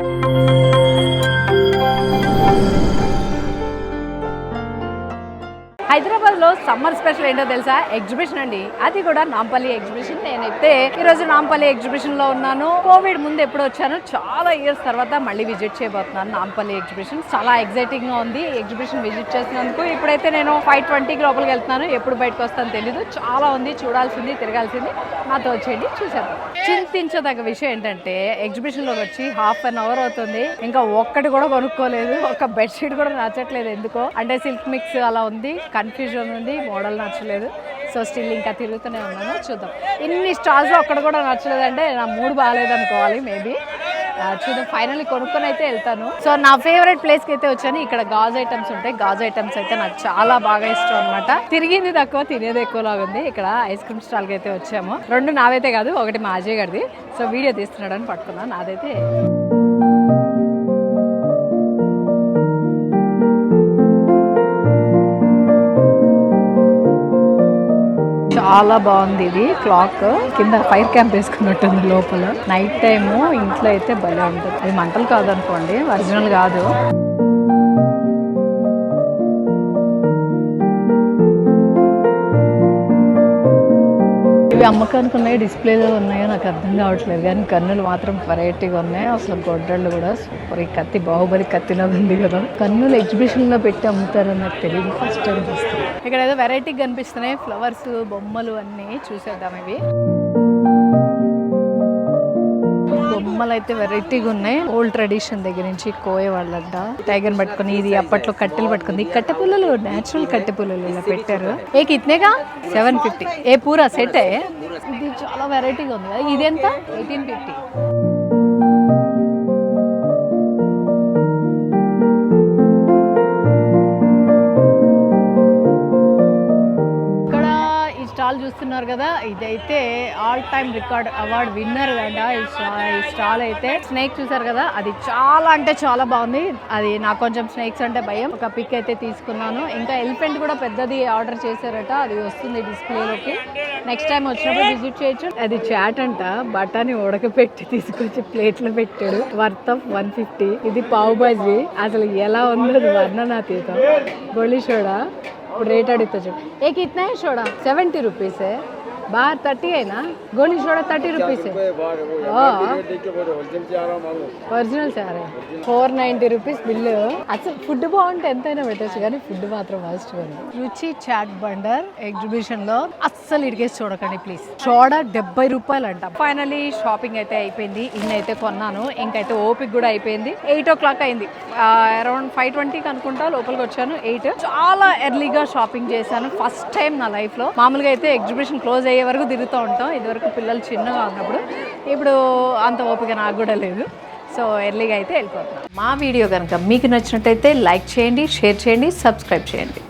Música లో summer special ఏంటో తెలుసా? ఎగ్జిబిషన్ అండి. అది కూడా నాంపల్లి ఎగ్జిబిషన్. నేనైతే ఈ రోజు నాంపల్లి ఎగ్జిబిషన్లో ఉన్నాను. కోవిడ్ ముందు ఎప్పుడు వచ్చాను. చాలా ఇయర్స్ తర్వాత మళ్ళీ విజిట్ చేయబోతున్నాను నాంపల్లి ఎగ్జిబిషన్. చాలా ఎగ్జైటింగ్గా ఉంది ఎగ్జిబిషన్ విజిట్ చేసినందుకు ఇప్పుడైతే నేను ఫైవ్ ట్వంటీకి లోపలికి వెళ్తున్నాను. ఎప్పుడు బయటకు వస్తాను తెలీదు. చాలా ఉంది. చూడాల్సింది తిరగాల్సింది. నాతో వచ్చేయండి. చూసేద్దాం. చింతించదగ్గ విషయం ఏంటంటే ఎగ్జిబిషన్లోకి వచ్చి హాఫ్ అన్ అవర్ అవుతుంది. ఇంకా ఒక్కటి కూడా కొనుక్కోలేదు. ఒక బెడ్షీట్ కూడా నచ్చట్లేదు ఎందుకో? అంటే సిల్క్ మిక్స్ అలా ఉంది. కన్ఫ్యూజన్ ఉంది మోడల్ నచ్చలేదు. సో స్టిల్ ఇంకా తిరుగుతూనే ఉన్నాను. చూద్దాం. ఇన్ని స్టాల్స్ ఒక్కడ కూడా నచ్చలేదు అంటే నా మూడు బాగాలేదనుకోవాలి మేబీ. చూద్దాం. ఫైనల్లీ కొనుక్కొని అయితే వెళ్తాను. సో నా ఫేవరెట్ ప్లేస్కి అయితే వచ్చాను. ఇక్కడ గాజు ఐటమ్స్ ఉంటాయి. గాజు ఐటమ్స్ అయితే నాకు చాలా బాగా ఇష్టం అనమాట తిరిగింది తక్కువ తినేది ఎక్కువ లాగా ఉంది. ఇక్కడ ఐస్ క్రీమ్ స్టాల్కి అయితే వచ్చాము. రెండు నావైతే కాదు ఒకటి మా అజయ్ గారిది. సో వీడియో తీస్తున్నాడని పట్టుకున్నాను. నాదైతే చాలా బాగుంది ఇది క్లాక్. కింద ఫైర్ క్యాంప్ వేసుకున్నట్టుంది లోపల. నైట్ టైము ఇంట్లో అయితే భలే ఉంటుంది. అది మంటలు కాదనుకోండి ఒరిజినల్ కాదు. ఇవి అమ్మకానికి ఉన్నాయి డిస్ప్లేలో ఉన్నాయో నాకు అర్థం కావట్లేదు. కానీ కన్నులు మాత్రం వెరైటీగా ఉన్నాయి. అసలు గొడ్డళ్ళు కూడా సూపర్ ఈ కత్తి బాహుబలి కత్తిలో ఉంది కదా. కన్నులు ఎగ్జిబిషన్లో పెట్టి అమ్ముతారని నాకు తెలియదు. ఫస్ట్ టైం చూస్తాను ఇక్కడ ఏదో వెరైటీగా కనిపిస్తున్నాయి. ఫ్లవర్స్ బొమ్మలు అన్నీ చూసేద్దాం ఇవి. బొమ్మలు అయితే వెరైటీగా ఉన్నాయి. ఓల్డ్ ట్రెడిషన్ దగ్గర నుంచి కోయ వాళ్ళంట. టైగర్ పట్టుకుని ఇది అప్పట్లో కట్టెలు పట్టుకుంది. కట్టె పుల్లలు నేచురల్ కట్టె పుల్లలు ఇలా పెట్టారు. ఏ కిత్నేగా సెవెన్ ఫిఫ్టీ ఏ పూరా? సెట్? ఇది చాలా వెరైటీగా ఉంది కదా. ఇది ఎంత? ఎయిటీన్ ఫిఫ్టీ కదా? ఇదైతే all time record award winner కదా ఈ స్టాల్ అయితే. స్నేక్ చూసారు కదా? అది చాలా అంటే చాలా బాగుంది. అది నాకు కొంచెం స్నేక్స్ అంటే భయం. ఒక పిక్ అయితే తీసుకున్నాను. ఇంకా ఎలిఫెంట్ కూడా పెద్దది ఆర్డర్ చేశారట. అది వస్తుంది డిస్ప్లేలోకి. నెక్స్ట్ టైం వచ్చినప్పుడు విజిట్ చేయొచ్చు. అది చాట్ అంట. బఠానీ ఉడకపెట్టి తీసుకొచ్చి ప్లేట్లో పెట్టాడు. Worth of one fifty. ఇది పావు బాజీ అసలు ఎలా ఉందో వర్ణనాతీతం గొళ్ళి షోడా రేట్ అడుగుతా చూడు. ఏ కిतना है సెవెంటీ రూపీసే. बाहर थर्टी है ना गोली सोडा थर्टी रुपीस है ఒరిజినల్ సారే ఫోర్ నైంటీ రూపీస్ బిల్లు అసలు ఫుడ్ బాగుంటే ఎంతైనా పెట్టచ్చు కానీ ఫుడ్ మాత్రం ఫస్ట్ ఉంది రుచి చాట్ బండర్ ఎగ్జిబిషన్ లో అస్సలు ఇడికేసి చూడకండి ప్లీజ్ సోడా డెబ్బై రూపాయలు అంట ఫైనలీ షాపింగ్ అయితే అయిపోయింది ఇన్ని అయితే కొన్నాను ఇంకైతే ఓపిక కూడా అయిపోయింది ఎయిట్ ఓ క్లాక్ అయింది అరౌండ్ ఫైవ్ ట్వంటీకి అనుకుంటా లోపలికి వచ్చాను ఎయిట్ చాలా ఎర్లీగా షాపింగ్ చేశాను ఫస్ట్ టైం నా లైఫ్ లో మామూలుగా అయితే ఎగ్జిబిషన్ క్లోజ్ అయ్యే వరకు తిరుగుతూ ఉంటాం. ఇదివరకు పిల్లలు చిన్నగా ఉన్నప్పుడు ఇప్పుడు అంత ఓపిక నాకు కూడా లేదు. సో ఎర్లీగా అయితే వెళ్ళిపోతున్నాం. మా వీడియో కనుక మీకు నచ్చినట్టయితే లైక్ చేయండి షేర్ చేయండి సబ్స్క్రైబ్ చేయండి.